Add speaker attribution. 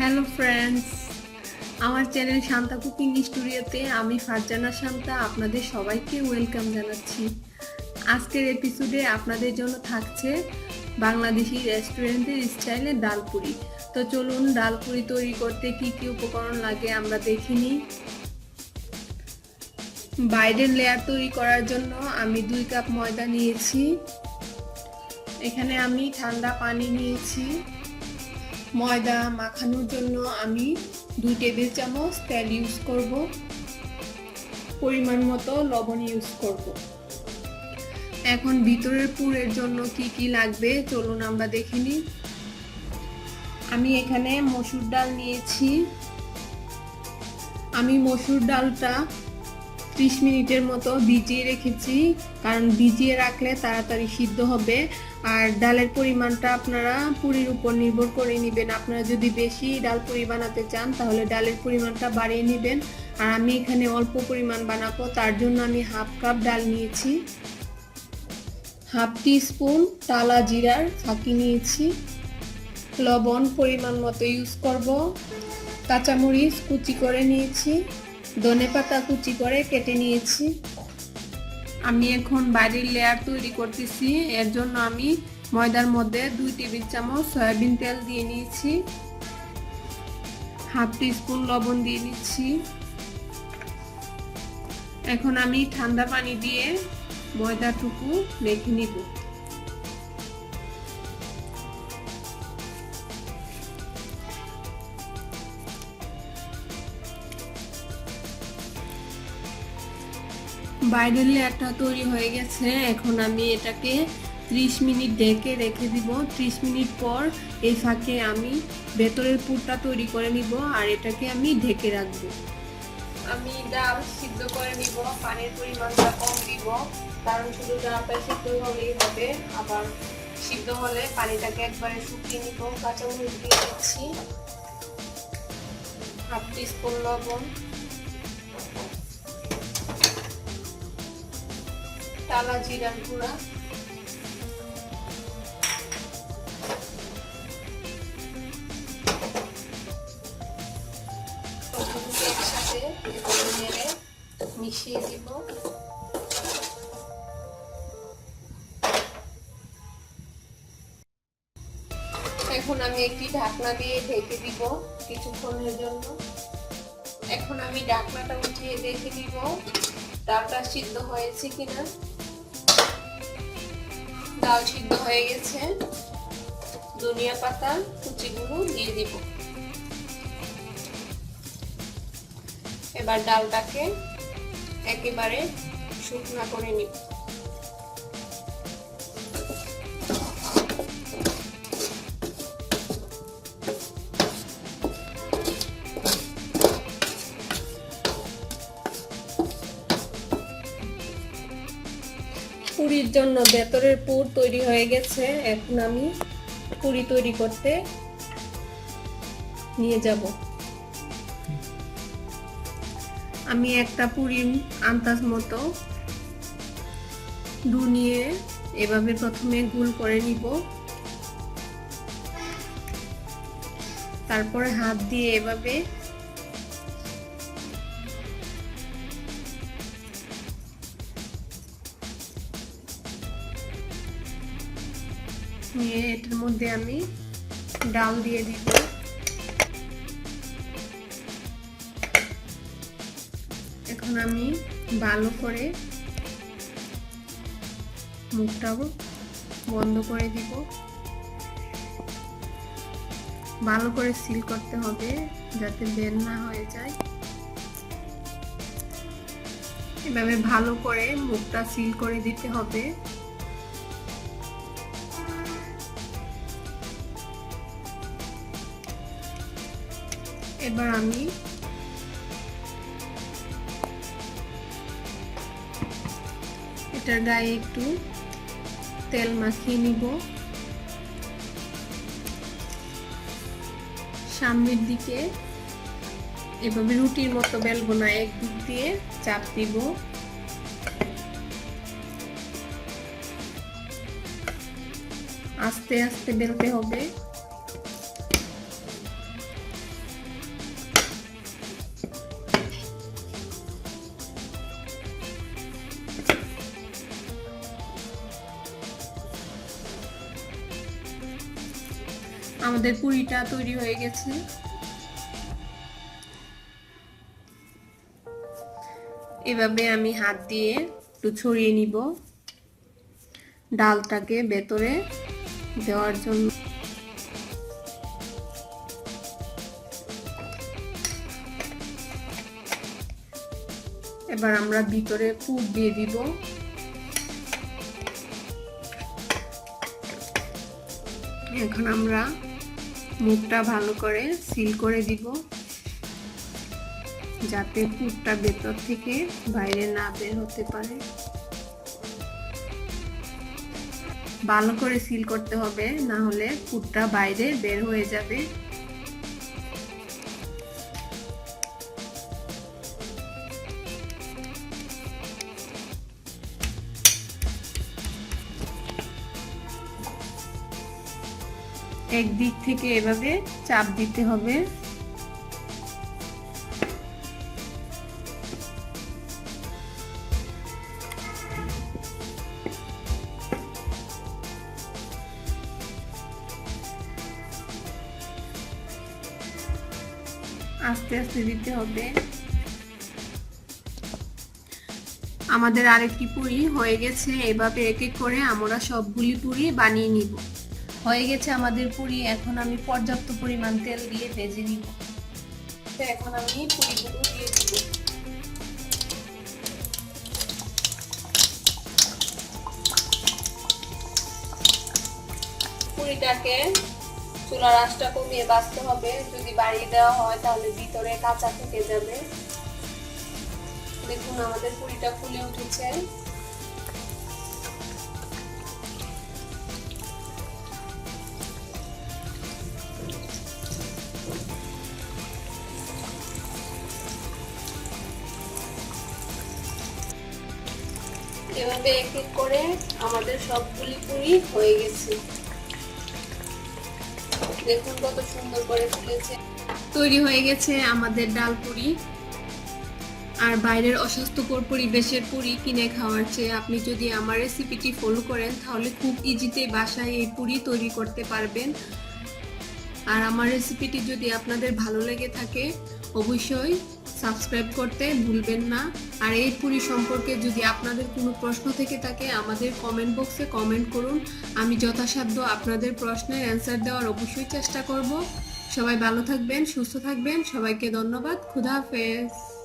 Speaker 1: Hello friends আমার channel Shanta cooking স্টুডিওতে আমি ফারজানা শান্তা, আপনাদের সবাইকে ওয়েলকাম জানাচ্ছি। আজকের এপিসোডে আপনাদের জন্য থাকছে বাংলাদেশি রেস্টুরেন্টের স্টাইলে ডালপুরি। তো চলুন, ডালপুরি তৈরি করতে কি কি উপকরণ লাগে আমরা দেখে নিই। বাইরের লেয়ার তৈরি করার জন্য আমি দুই কাপ ময়দা নিয়েছি। এখানে আমি ঠান্ডা পানি নিয়েছি। ময়দা মাখানোর জন্য আমি দুই টেবিল চামচ তেল ইউজ করব। পরিমাণ মতো লবণ ইউজ করব। এখন ভিতরের পুরের জন্য কি কি লাগবে চলুন আমরা দেখে নিই আমি এখানে মসুর ডাল নিয়েছি। আমি মসুর ডালটা ত্রিশ মিনিটের মতো ভিজিয়ে রেখেছি, কারণ ভিজিয়ে রাখলে তাড়াতাড়ি সিদ্ধ হবে। আর ডালের পরিমাণটা আপনারা পুরির উপর নির্ভর করে নেবেন। আপনারা যদি বেশি ডাল পুরি বানাতে চান, তাহলে ডালের পরিমাণটা বাড়িয়ে নেবেন। আর আমি এখানে অল্প পরিমাণ বানাবো, তার জন্য আমি হাফ কাপ ডাল নিয়েছি। হাফ টি স্পুন তালা জিরার ফাঁকি নিয়েছি। লবণ পরিমাণ মতো ইউজ করব। কাঁচামরিচ কুচি করে নিয়েছি। ধনে পাতা কুচি করে কেটে নিয়েছি। আমি এখন বাড়ির লেয়ার তৈরি করতেছি। এর জন্য আমি ময়দার মধ্যে দুই টেবিল চামচ সয়াবিন তেল দিয়ে নিয়েছি। হাফ স্পুন লবণ দিয়ে নিচ্ছি। এখন আমি ঠান্ডা পানি দিয়ে ময়দাটুকু রেখে নিব। বাইরের লেয়ারটা তৈরি হয়ে গেছে। এখন আমি এটাকে 30 মিনিট ঢেকে রেখে দিব। 30 মিনিট পর এই ফাঁকে আমি ভেতরের পুরটা তৈরি করে নিব আর এটাকে আমি ঢেকে রাখব। আমি ডাল সিদ্ধ করে নিব, পানির পরিমাণটা কম দিব, কারণ শুধু ডালটা সিদ্ধ হলেই হবে। আবার সিদ্ধ হলে পানিটাকে একবারে শুকিয়ে নিব, কাঁচামরিচ দিয়ে দিচ্ছি। হাফ টিস্পুন লবণ। টালা জিরার গুঁড়া। এখন আমি একটি ঢাকনা দিয়ে ঢেকে দিব কিছুক্ষণের জন্য। এখন আমি ঢাকনাটা উঠিয়ে দেখে দিব ডালটা সিদ্ধ হয়েছে কিনা। ডাল সিদ্ধ হয়ে গেছে। ধনিয়া পাতা কুচিগুলো দিয়ে দিব। এবার ডালটাকে একেবারে শুকনা করে নিব। পুরির জন্য ভেতরের পুর তৈরি হয়ে গেছে। এখন আমি পুরি তৈরি করতে নিয়ে যাব। আমি একটা পুরি আন্দাজ মতো ডু নিয়ে এভাবে প্রথমে গুল করে নিব। তারপরে হাত দিয়ে এভাবে নিয়ে এটার মধ্যে আমি ডাল দিয়ে দিব। এখন আমি ভালো করে মুখটা বন্ধ করে দিব। ভালো করে সিল করতে হবে যাতে বের না হয়ে যায়। এভাবে ভালো করে মুখটা সিল করে দিতে হবে। এবার আমি এটার গায়ে একটু তেল মাখিয়ে নিব। সামনের দিকে এভাবে রুটির মতো বেলবো না একদিক দিয়ে চাপ দিব। আস্তে আস্তে বেলতে হবে। আমাদের পুরিটা তৈরি হয়ে গেছে। এভাবে আমি হাত দিয়ে একটু ছড়িয়ে নিব। ডালটাকে ভেতরে দেওয়ার জন্য। এবার আমরা ভিতরে পুর দিয়ে দিব। এখন আমরা মুখটা ভালো করে সিল করে দিব, যাতে পুরটা ভেতর থেকে বাইরে না বের হতে পারে। ভালো করে সিল করতে হবে, না হলে পুরটা বাইরে বের হয়ে যাবে। একদিক থেকে এভাবে চাপ দিতে হবে। আস্তে আস্তে দিতে হবে। আমাদের আরেকটি পুরি হয়ে গেছে। এভাবে এক এক করে আমরা সবগুলি পুরি বানিয়ে নিব। হয়ে গেছে আমাদের পুরি। এখন আমি পর্যাপ্ত পরিমাণ তেল দিয়ে ভেজে নিব। তো এখন আমি পুরিগুলো দিয়ে দিব। পুরিটাকে চুলার আঁচটা কমিয়ে বাঁচতে হবে। যদি বাড়িয়ে দেওয়া হয়, তাহলে ভিতরে কাঁচা থেকে যাবে। দেখুন, আমাদের পুরিটা ফুলে উঠেছে। এভাবে এক এক করে আমাদের সবগুলি পুরি হয়ে গেছে। দেখুন কত সুন্দর করে ফুলেছে। তৈরি হয়ে গেছে আমাদের ডাল পুরি। আর বাইরের অস্বাস্থ্যকর পরিবেশের পুরি কিনে খাওয়ার চেয়ে আপনি যদি আমার রেসিপিটি ফলো করেন, তাহলে খুব ইজিতে বাসায় এই পুরি তৈরি করতে পারবেন। আর আমার রেসিপিটি যদি আপনাদের ভালো লেগে থাকে, অবশ্যই সাবস্ক্রাইব করতে ভুলবেন না। আর এই পুরী সম্পর্কে যদি আপনাদের কোনো প্রশ্ন থেকে থাকে, আমাদের কমেন্ট বক্সে কমেন্ট করুন। আমি যথাসাধ্য আপনাদের প্রশ্নের অ্যান্সার দেওয়ার অবশ্যই চেষ্টা করব। সবাই ভালো থাকবেন, সুস্থ থাকবেন। সবাইকে ধন্যবাদ। খুদা হাফেজ।